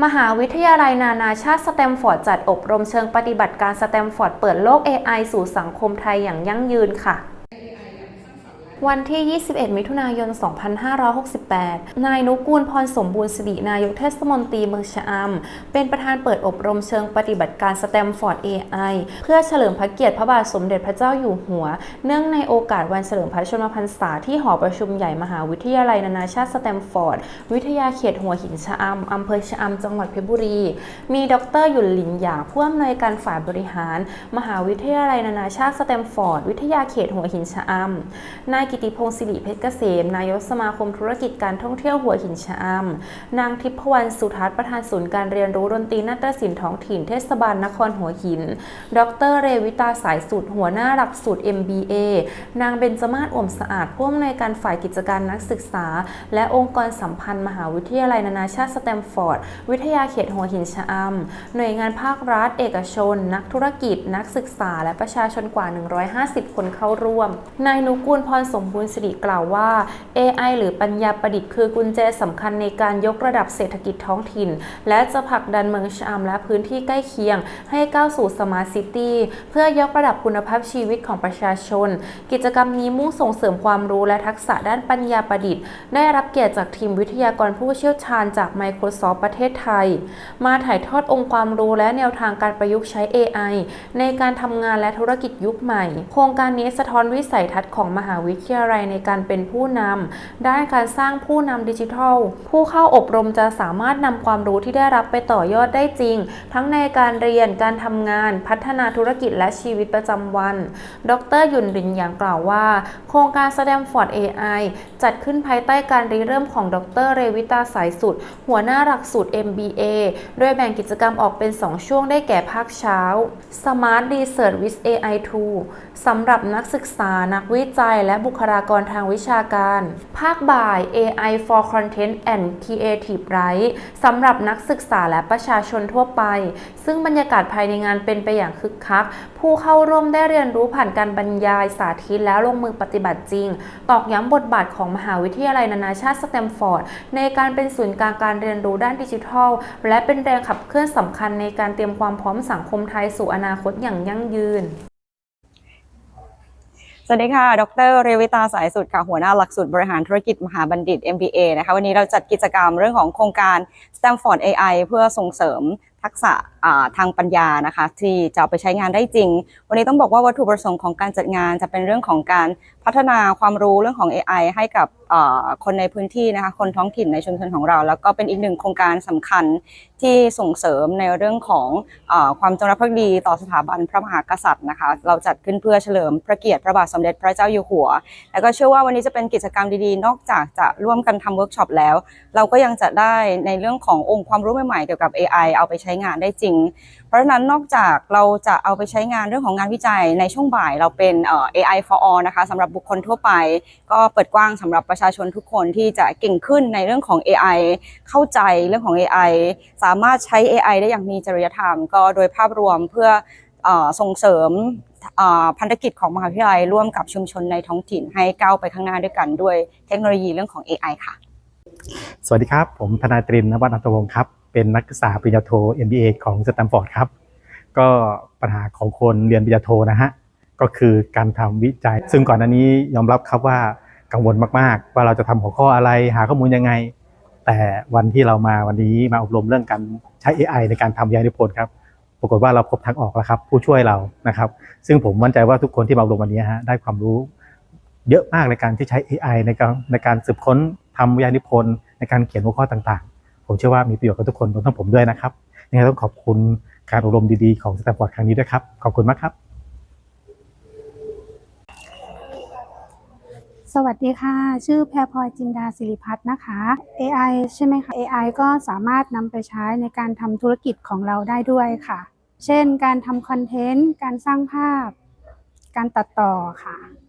มหาวิทยาลัยนานาชาติสแตมฟอร์ดจัดอบรมเชิงปฏิบัติการสแตมฟอร์ดเปิดโลก AI สู่สังคมไทยอย่างยั่งยืนค่ะ วันที่ 21 มิถุนายน 2568 นายนุกูลพรสมบูรณ์สิรินายกเทศมนตรีเมืองชะอำ เป็นประธานเปิดอบรมเชิงปฏิบัติการสแตมฟอร์ด AI เพื่อเฉลิมพระเกียรติพระบาทสมเด็จพระเจ้าอยู่หัว เนื่องในโอกาสวันเฉลิมพระชนมพรรษาที่หอประชุมใหญ่มหาวิทยาลัยนานาชาติสแตมฟอร์ด วิทยาเขตหัวหินชะอำ อำเภอชะอำ จังหวัดเพชรบุรี มีดรหยุนหลินหยางผู้อำนวยการฝ่ายบริหาร มหาวิทยาลัยนานาชาติสแตมฟอร์ด วิทยาเขตหัวหินชะอำนายกิติพงศ์สิริเพชรเกษม นายกสมาคมธุรกิจการท่องเที่ยวหัวหินชะอำนางทิพวรรณสุทัศน์ประธานศูนย์การเรียนรู้ดนตรีนาฏศิลป์ท้องถิ่นเทศบาลนครหัวหิน ดรเรวิตาสายสุดหัวหน้าหลักสูตร MBA นางเบญจมาศอ่วมสะอาดผู้อำนวยการฝ่ายกิจการนักศึกษา และองค์กรสัมพันธ์มหาวิทยาลัยนานาชาติสแตมฟอร์ด วิทยาเขตหัวหินชะอำหน่วยงานภาครัฐ เอกชน นักธุรกิจ นักศึกษา และประชาชนกว่า 150 คนเข้าร่วม นายนุกูลพรสมบูรณ์สิริกล่าวว่า AI หรือปัญญาประดิษฐ์คือกุญแจสำคัญในการยกระดับเศรษฐกิจท้องถิ่น และจะผลักดันเมืองชะอำและพื้นที่ใกล้เคียง ให้ก้าวสู่สมาร์ทซิตี้เพื่อยกระดับคุณภาพชีวิตของประชาชน กิจกรรมนี้มุ่งส่งเสริมความรู้และทักษะด้านปัญญาประดิษฐ์ ได้รับเกียรติจากทีมวิทยากรผู้เชี่ยวชาญจาก Microsoft ประเทศไทย มาถ่ายทอดองค์ความรู้และแนวทางการประยุกต์ใช้ AI ในการทำงานและธุรกิจยุคใหม่ โครงการนี้สะท้อนวิสัยทัศน์ของมหาวิทยาลัยในการเป็นผู้นำด้านการสร้างผู้นำดิจิทัล ผู้เข้าอบรมจะสามารถนำความรู้ที่ได้รับไปต่อยอดได้จริง ทั้งในการเรียนการทำงาน พัฒนาธุรกิจและชีวิตประจำวัน ดรหยุนรินหยางกล่าวว่า โครงการ Stanford AI จัดขึ้นภายใต้การริเริ่มของดรเรวิตาสายสุด หัวหน้าหลักสูตร MBA โดยแบ่งกิจกรรมออกเป็น 2 ช่วงได้แก่ภาคเช้า Smart Research with AI Tool สำหรับนักศึกษานักวิจัยและบุคลากรทางวิชาการ ภาคบ่าย AI for Content and Creative Writing สำหรับนักศึกษาและประชาชนทั่วไป ซึ่งบรรยากาศภายในงานเป็นไปอย่างคึกคัก ผู้เข้าร่วมได้เรียนรู้ผ่านการบรรยายสาธิตแล้วลงมือปฏิบัติจริง ตอกย้ำบทบาทของมหาวิทยาลัยนานาชาติสแตมฟอร์ด ในการเป็นศูนย์กลางการเรียนรู้ด้านดิจิทัล และเป็นแรงขับเคลื่อนสำคัญในการเตรียมความพร้อมสังคมไทยสู่อนาคตอย่างยั่งยืน สวัสดีค่ะ ดรเรวิตาสายสุดค่ะ หัวหน้าหลักสูตรบริหารธุรกิจมหาบัณฑิต MBA นะคะ วันนี้เราจัดกิจกรรมเรื่องของโครงการ Stanford AI เพื่อส่งเสริม ทักษะทางปัญญานะคะที่จะเอาไปใช้งานได้จริง วันนี้ต้องบอกว่าวัตถุประสงค์ของการจัดงานจะเป็นเรื่องของการพัฒนาความรู้เรื่องของ AI ให้กับคนในพื้นที่นะคะคนท้องถิ่นในชุมชนของเรา แล้วก็เป็นอีกหนึ่งโครงการสำคัญที่ส่งเสริมในเรื่องของอความจงรักภักดีต่อสถาบันพระมหากษัตริย์นะคะเราจัดขึ้นเพื่อเฉลิมพระเกียรติพระบาทสมเด็จพระเจ้าอยู่หัว แล้วก็เชื่อว่าวันนี้จะเป็นกิจกรรมดีๆ นอกจากจะร่วมกันทำเวิร์กช็อปแล้ว เราก็ยังจะได้ในเรื่องขององค์ความรู้ใหม่ๆเกี่ยวกับ AI เอาไปใช้งานได้จริง เพราะฉะนั้นนอกจากเราจะเอาไปใช้งานเรื่องของงานวิจัยในช่วงบ่ายเราเป็นเอ่อ AI for all นะคะสำหรับบุคคลทั่วไป ก็เปิดกว้างสำหรับประชาชนทุกคนที่จะเก่งขึ้นในเรื่องของ AI เข้าใจเรื่องของ AI สามารถใช้ AI ได้อย่างมีจริยธรรม ก็โดยภาพรวมเพื่อออส่งเสริมพันธกิจของมหาวิทยาลัยร่วมกับชุมชนในท้องถิ่นให้ก้าวไปข้างหน้าด้วยกันด้วยเทคโนโลยีเรื่องของ AI ค่ะ สวัสดีครับ ผมธนาตรินนวัฒนอัตวงศ์ครับ เป็นนักศึกษาปริญญาโท MBA ของสแตมฟอร์ดครับ ก็ปัญหาของคนเรียนปริญญาโทนะฮะ ก็คือการทำวิจัย ซึ่งก่อนหน้านี้ยอมรับครับว่ากังวลมากๆ ว่าเราจะทำหัวข้ออะไรหาข้อมูลยังไง แต่วันที่เรามาวันนี้มาอบรมเรื่องการใช้ AI ในการทำวิทยานิพนธ์ครับปรากฏว่าเราพบทางออกแล้วครับ ผู้ช่วยเรานะครับ ซึ่งผมมั่นใจว่าทุกคนที่มาอบรมวันนี้ฮะได้ความรู้เยอะมากในการที่ใช้ AI ในการในการสืบค้นทำวิทยานิพนธ์ในการเขียนหัวข้อต่างๆ ผมเชื่อว่ามีประโยชน์กับทุกคนรวมทั้งผมด้วยนะครับยังไงต้องขอบคุณการอบรมดีๆของสแตมฟอร์ดครั้งนี้ด้วยครับ ขอบคุณมากครับ สวัสดีค่ะ ชื่อแพรพลอยจินดาสิริพัฒน์นะคะ AI ใช่ไหมคะ AI ก็สามารถนำไปใช้ในการทำธุรกิจของเราได้ด้วยค่ะ เช่น การทำคอนเทนต์ การสร้างภาพ การตัดต่อค่ะ